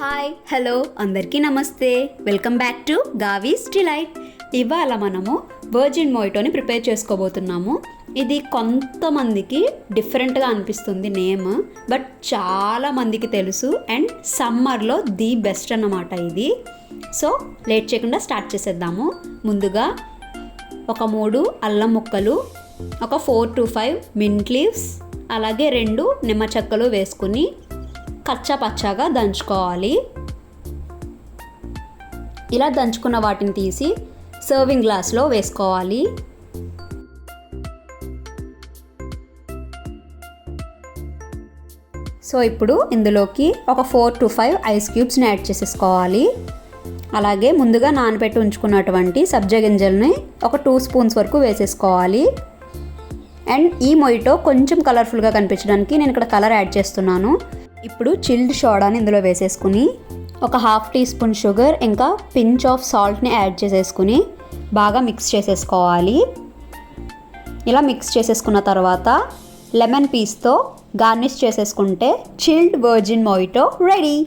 Hi hello అందరికీ నమస్తే. Welcome back to Gavis delight ఇవాళ మనము వర్జిన్ మోయిటోని ప్రిపేర్ చేసుకోబోతున్నాము. ఇది కొంతమందికి డిఫరెంట్గా అనిపిస్తుంది నేమ్ బట్ చాలా మందికి తెలుసు. అండ్ సమ్మర్లో ది బెస్ట్ అన్నమాట ఇది. సో లేట్ చేయకుండా స్టార్ట్ చేసేద్దాము. ముందుగా ఒక మూడు అల్లం ముక్కలు ఒక four to five mint leaves అలాగే రెండు నిమ్మ చెక్కలు వేసుకుని కచ్చా పచ్చాగా దంచుకోవాలి. ఇలా దంచుకున్న వాటిని తీసి సర్వింగ్ గ్లాస్లో వేసుకోవాలి. సో ఇప్పుడు ఇందులోకి ఒక ఫోర్ టు ఫైవ్ ఐస్ క్యూబ్స్ని యాడ్ చేసేసుకోవాలి. అలాగే ముందుగా నానబెట్టి ఉంచుకున్నటువంటి సబ్జా గింజల్ని ఒక టూ స్పూన్స్ వరకు వేసేసుకోవాలి. అండ్ ఈ మొయిటో కొంచెం కలర్ఫుల్గా కనిపించడానికి నేను ఇక్కడ కలర్ యాడ్ చేస్తున్నాను. ఇప్పుడు చిల్డ్ సోడాని ఇందులో వేసేసుకుని ఒక హాఫ్ టీ స్పూన్ షుగర్ ఇంకా పించ్ ఆఫ్ సాల్ట్ని యాడ్ చేసేసుకుని బాగా మిక్స్ చేసేసుకోవాలి. ఇలా మిక్స్ చేసేసుకున్న తర్వాత లెమన్ పీస్తో గార్నిష్ చేసేసుకుంటే చిల్డ్ వర్జిన్ మొయిటో రెడీ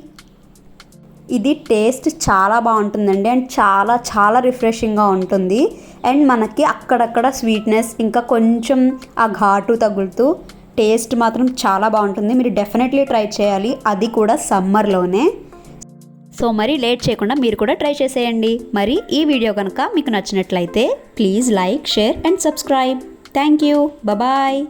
ఇది టేస్ట్ చాలా బాగుంటుందండి అండ్ చాలా చాలా రిఫ్రెషింగ్గా ఉంటుంది. అండ్ మనకి అక్కడక్కడ స్వీట్నెస్ ఇంకా కొంచెం ఆ ఘాటు తగులుతూ టేస్ట్ మాత్రం చాలా బాగుంటుంది. మీరు డెఫినెట్లీ ట్రై చేయాలి. అది కూడా సమ్మర్లోనే. సో మరి లేట్ చేయకుండా మీరు కూడా ట్రై చేసేయండి. మరి ఈ వీడియో కనుక మీకు నచ్చినట్లయితే please like share and subscribe. Thank you. Bye